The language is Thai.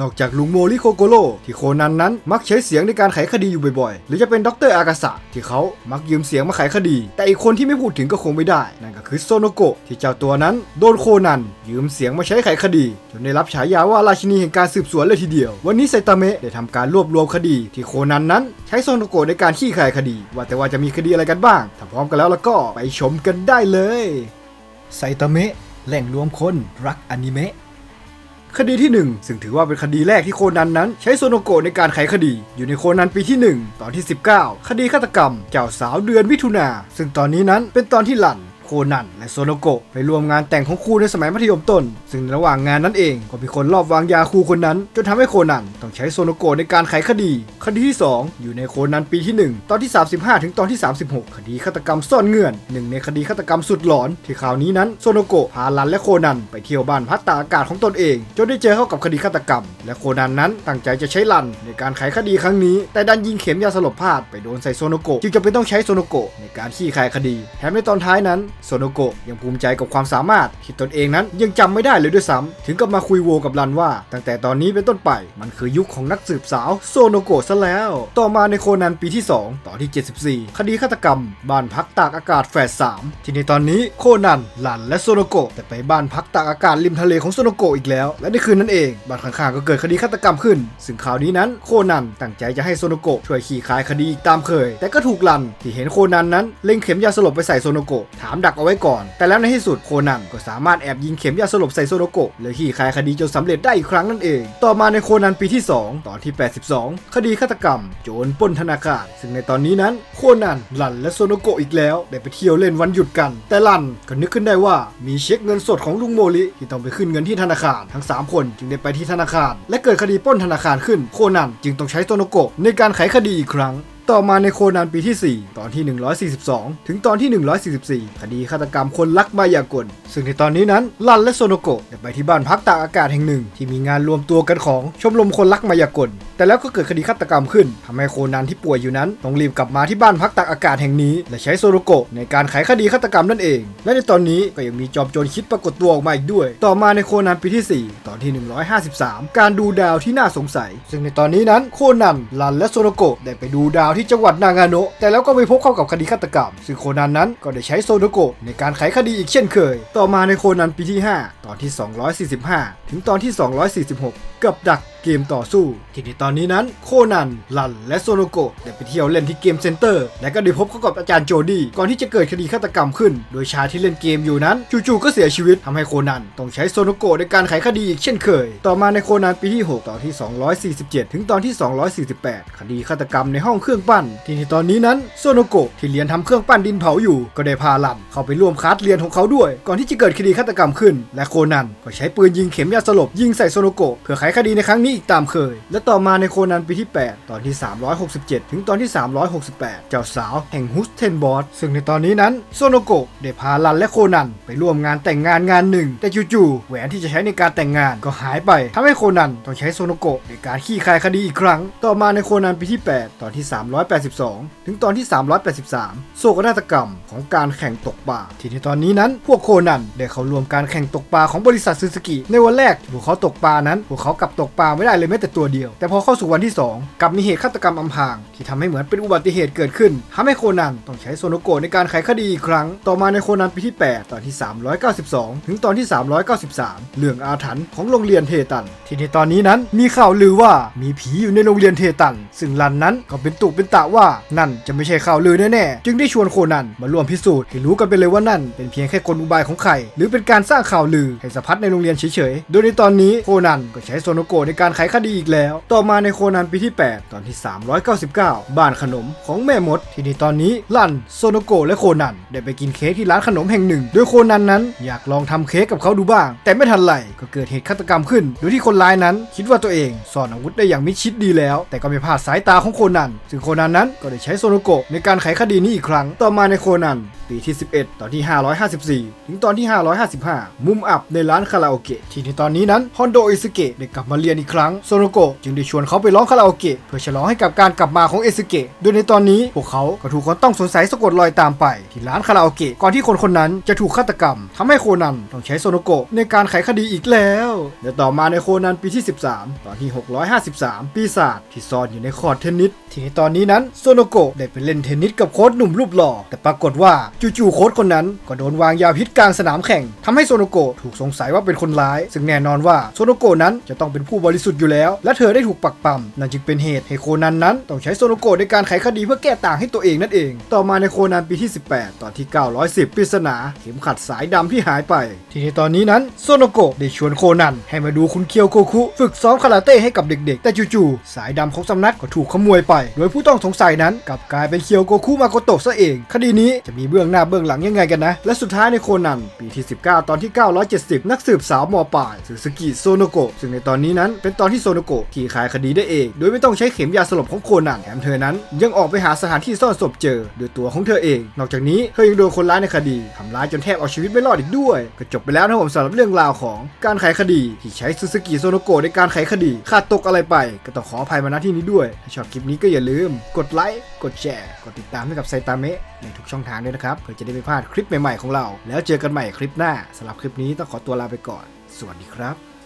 นอกจากลุงโมริโคโกโร่ที่โคนันนั้นมักใช้เสียงในการไขคดีอยู่บ่อยๆ หรือจะเป็นด็อกเตอร์อากาสะที่เขามักยืมเสียงมาไขคดี แต่อีกคนที่ไม่พูดถึงก็คงไม่ได้ นั่นก็คือโซโนโกะที่เจ้าตัวนั้นโดนโคนัน ยืมเสียงมาใช้ไขคดี จนได้รับฉายาว่าราชินีแห่งการสืบสวนเลยทีเดียว วันนี้ไซตามะได้ทำการรวบรวมคดี ที่โคนันนั้น ใช้โซโนโกะในการขี้คายคดี ว่าแต่ว่าจะมีคดีอะไรกันบ้างถ้าพร้อมกันแล้วแล้วก็ไปชมกันได้เลยไซตามะแหล่งรวมคนรักอนิเมะ คดีที่ 1 ซึ่งถือว่าเป็นคดีแรกที่โคนันนั้น ใช้โซโนโกะในการไขคดี อยู่ในโคนันปีที่ 1 ตอนที่ 19 คดีฆาตกรรม เจ้าสาวเดือนมิถุนาซึ่งตอนนี้นั้นเป็นตอนที่หลัน โคนันและโซโนโกะไปร่วมงานแต่งของครูในสมัยมัธยมต้น ซึ่งระหว่างงานนั้นเองก็มีคนลอบวางยาครูคนนั้น จนทำให้โคนันต้องใช้โซโนโกะในการไขคดี คดีที่ 2 อยู่ในโคนันปีที่ 1 ตอนที่ 35 ถึงตอนที่ 36 คดีฆาตกรรมซ่อนเงื่อนหนึ่งในคดีฆาตกรรมสุดหลอน ที่คราวนี้นั้นโซโนโกะพาลันและโคนันไปเที่ยวบ้านพักตากอากาศของตนเอง จนได้เจอเข้ากับคดีฆาตกรรม และโคนันนั้นตั้งใจจะใช้ลันในการไขคดีครั้งนี้ แต่ดันยิงเข็มยาสลบพลาดไปโดนใส่โซโนโกะจึงจะเป็นต้องใช้โซโนโกะในการขี้คายคดีแถมในตอนท้ายนั้นโซโนโกะยังภูมิใจกับความสามารถที่ตนเองนั้นยังจำไม่ได้เลยด้วยซ้ำถึงกับมาคุยโวกับลันว่า ตั้งแต่ตอนนี้เป็นต้นไป มันคือยุคของนักสืบสาวโซโนโกะซะแล้ว ต่อมาในโคนันปีที่ 2 ตอนที่ 74 คดีฆาตกรรม บ้านพักตากอากาศแฝด3ที่ในตอนนี้โคนันลันและโซโนโกะแต่ไปบ้านพักตากอากาศริมทะเลของโซโนโกะอีกแล้ว และในคืนนั้นเองบ้านข้างๆก็เกิดคดีฆาตกรรมขึ้น ซึ่งข่าวนี้นั้นโคนันตั้งใจจะให้โซโนโกะช่วยขี่คายคดีตามเคย แต่ก็ถูกลันที่เห็นโคนันนั้นเล็งเข็มยาสลบไปใส่โซโนโกะถามดกเอาไว้ก่อน แต่แล้วในที่สุดโคนันก็สามารถแอบยิงเข็มยาสลบใส่โซโนโกะเลยขี่คายคดีจนสำเร็จได้อีกครั้งนั่นเอง ต่อมาในโคนันปีที่ 2 ตอนที่ 82 คดีฆาตกรรม โจรปล้นธนาคาร ซึ่งในตอนนี้นั้นโคนันลันและโซโนโกะอีกแล้ว ได้ไปเที่ยวเล่นวันหยุดกัน แต่ลันก็นึกขึ้นได้ว่ามีเช็คเงินสดของลุงโมริที่ต้องไปขึ้นเงินที่ธนาคารทั้ง 3 คนจึงได้ไปที่ธนาคาร และเกิดคดีปล้นธนาคารขึ้นโคนันจึงต้องใช้โซโนโกะในการไขคดีอีกครั้ง ต่อมาในโคนันปีที่ 4 ตอนที่ 142 ถึงตอนที่ 144 คดีฆาตกรรมคนลักมายากล ซึ่งในตอนนี้นั้นลันและโซโนโกะได้ไปที่บ้านพักตากอากาศแห่งหนึ่ง ที่มีงานรวมตัวกันของชมรมคนลักมายากล แต่แล้วก็เกิดคดีฆาตกรรมขึ้นทำให้โคนันที่ป่วยอยู่นั้นต้องรีบกลับมาที่บ้านพักตากอากาศแห่งนี้ และใช้โซโนโกะในการไขคดีฆาตกรรมนั่นเอง และในตอนนี้ก็ยังมีจอมโจรคิดปรากฏตัวออกมาอีกด้วย ต่อมาในโคนันปีที่ 4 ตอนที่ 153 การดูดาวที่น่าสงสัย ซึ่งในตอนนี้นั้นโคนันลันและโซโนโกะได้ไปดูดาวที่จังหวัดนางาโนะแต่แล้วก็ไปพบเข้ากับคดีฆาตกรรม ซึ่งโคนันนั้นก็ได้ใช้โซโนโกะในการไขคดีอีกเช่นเคย ต่อมาในโคนันปีที่ 5 ตอนที่ 245 ถึงตอนที่ 246 กับดัก กมต่อสู้ ที่ในตอนนี้นั้นโคนัน ลัน และโซโนโกะได้ไปเที่ยวเล่นที่เกมเซ็นเตอร์ และก็ได้พบเข้ากับอาจารย์โจดี้ก่อนที่จะเกิดคดีฆาตกรรมขึ้น โดยชายที่เล่นเกมอยู่นั้นจู่ๆก็เสียชีวิตทำให้โคนันต้องใช้โซโนโกะในการไขคดีอีกเช่นเคย ต่อมาในโคนันปีที่ 6 ตอนที่ 247 ถึงตอนที่ 248 คดีฆาตกรรมในห้องเครื่องปั้น ที่ในตอนนี้นั้นโซโนโกะที่เรียนทำเครื่องปั้นดินเผาอยู่ก็ได้พาลันเข้าไปร่วมคลาสเรียนของเขาด้วย ก่อนที่จะเกิดคดีฆาตกรรมขึ้น และโคนันก็ใช้ปืนยิงเข็มยาสลบยิงใส่โซโนโกะเพื่อไขคดีในครั้งนี้อีกตามเคย และต่อมาในโคนันปีที่ 8 ตอนที่ 367 ถึงตอนที่ 368 เจ้าสาวแห่งฮุสเทนบอสซึ่งในตอนนี้นั้นโซโนโกะได้พาลันและโคนันไปร่วมงานแต่งงานงานหนึ่ง แต่จู่ๆแหวนที่จะใช้ในการแต่งงานก็หายไปทำให้โคนันต้องใช้โซโนโกะในการขี้คายคดีอีกครั้ง ต่อมาในโคนันปีที่ 8 ตอนที่ 382 ถึงตอนที่ 383 โศกนาฏกรรมของการแข่งตกปลาที่ในตอนนี้นั้น พวกโคนันได้เข้าร่วมการแข่งตกปลาของบริษัทซูซูกิในวันแรกที่พวกเขาตกปลานั้นพวกเขากลับตกปลาไม่ได้เลยแม้แต่ตัวเดียว แต่พอเข้าสู่วันที่ 2กลับมีเหตุฆาตกรรมอำพราง ที่ทำให้เหมือนเป็นอุบัติเหตุเกิดขึ้นทำให้โคนันต้องใช้โซโนโกะในการไขคดีอีกครั้ง ต่อมาในโคนันปีที่ 8 ตอนที่ 392 ถึงตอนที่ 393 เรื่องอาถรรพ์ของโรงเรียนเทตัน ที่ในตอนนี้นั้นมีข่าวลือว่ามีผีอยู่ในโรงเรียนเทตัน ซึ่งลันนั้นก็เป็นตุเป็นตะว่านั่นจะไม่ใช่ข่าวลือแน่ๆจึงได้ชวนโคนันมาร่วมพิสูจน์ให้รู้กันไปเลยว่านั่น เป็นเพียงแค่กลอุบายของใครหรือเป็นการสร้างข่าวลือให้สะพัดในโรงเรียนเฉยๆโดยในตอนนี้โคนันก็ใช้โซโนโกะในการไขคดีอีกแล้ว ต่อมาในโคนันปีที่ 8 ตอนที่ 399 บ้านขนมของแม่มด ที่ในตอนนี้ลันโซโนโกะและโคนันได้ไปกินเค้กที่ร้านขนมแห่งหนึ่ง โดยโคนันนั้นอยากลองทำเค้กกับเขาดูบ้าง แต่ไม่ทันไรก็เกิดเหตุฆาตกรรมขึ้น โดยที่คนร้ายนั้น คิดว่าตัวเองซ่อนอาวุธได้อย่างมิดชิดดีแล้ว แต่ก็ไม่พลาดสายตาของโคนันซึ่งโคนันนั้นก็ได้ใช้โซโนโกะในการไขคดีนี้อีกครั้ง ต่อมาในโคนัน ปีที่ 11 ตอนที่ 554 ถึงตอนที่ 555 มุมอับในร้านคาราโอเกะที่ในตอนนี้นั้นฮอนโดอิซึเกะได้กลับมาเรียนอีกครั้งโซโนโกะจึงได้ชวนเขาไปร้องคาราโอเกะเพื่อฉลองให้กับการกลับมาของเอซึเกะโดยในตอนนี้พวกเขาก็ถูกคนต้องสงสัยสะกดรอยตามไป ที่ร้านคาราโอเกะก่อนที่คนคนนั้นจะถูกฆาตกรรมทำให้โคนันต้องใช้โซโนโกะในการไขคดีอีกแล้วและต่อมาในโคนันปีที่ 13 ตอนที่ 653 ปีศาจที่ซ่อนอยู่ในคอร์ตเทนนิสที่ในตอนนี้นั้นโซโนโกะได้ไปเล่นเทนนิสกับโค้ชหนุ่มรูปหล่อแต่ปรากฏว่าจู่ๆโค้ชคนนั้นก็โดนวางยาพิษกลางสนามแข่งทำให้โซโนโกะถูกสงสัยว่าเป็นคนร้าย ซึ่งแน่นอนว่าโซโนโกะนั้นจะต้องเป็นผู้บริสุทธิ์อยู่แล้ว และเธอได้ถูกปักปั๊มนั่นจึงเป็นเหตุให้โคนันนั้นต้องใช้โซโนโกะในการไขคดีเพื่อแก้ต่างให้ตัวเองนั่นเอง ต่อมาในโคนันปีที่ 18 ตอนที่ 910ปริศนาเข็มขัดสายดำที่หายไป ที่ในตอนนี้นั้นโซโนโกะได้ชวนโคนันให้มาดูคุณเคียวโกคุฝึกซ้อมคาราเต้ให้กับเด็ก ๆ แต่จู่ๆสายดำของสำนักก็ถูกขโมยไป โดยผู้ต้องสงสัยนั้นกลับกลายเป็นเคียวโกคุมาโกโตะซะเอง คดีนี้จะมีเบื้องหน้าเบื้องหลังยังไงกันนะ และสุดท้ายในโคนัน ปีที่ 19 ตอนที่ 970 นักสืบสาวมอปลายสึสกิโซโนโกะซึ่งในตอนนี้นั้นเป็นตอนที่โซโนโกะขี่คลายคดีได้เอง โดยไม่ต้องใช้เข็มยาสลบของโคนันแถมเธอนั้น ยังออกไปหาสถานที่ซ่อนศพเจอโดยตัวของเธอเอง นอกจากนี้เธอยังโดนคนร้ายในคดีทำร้ายจนแทบเอาชีวิตไม่รอดอีกด้วยก็จบไปแล้วนะครับผมสำหรับเรื่องราวของการไขคดีที่ใช้ซูซูกิโซโนโกะในการไขคดีขาดตกอะไรไป ก็ต้องขออภัยมาณที่นี้ด้วยถ้าชอบคลิปนี้ก็อย่าลืม กดไลค์กดแชร์ กดติดตามให้กับไซตามะในทุกช่องทางด้วยนะครับเพื่อจะได้ไม่พลาดคลิปใหม่ๆของเรา แล้วเจอกันใหม่คลิปหน้าสำหรับคลิปนี้ต้องขอตัวลาไปก่อน สวัสดีครับ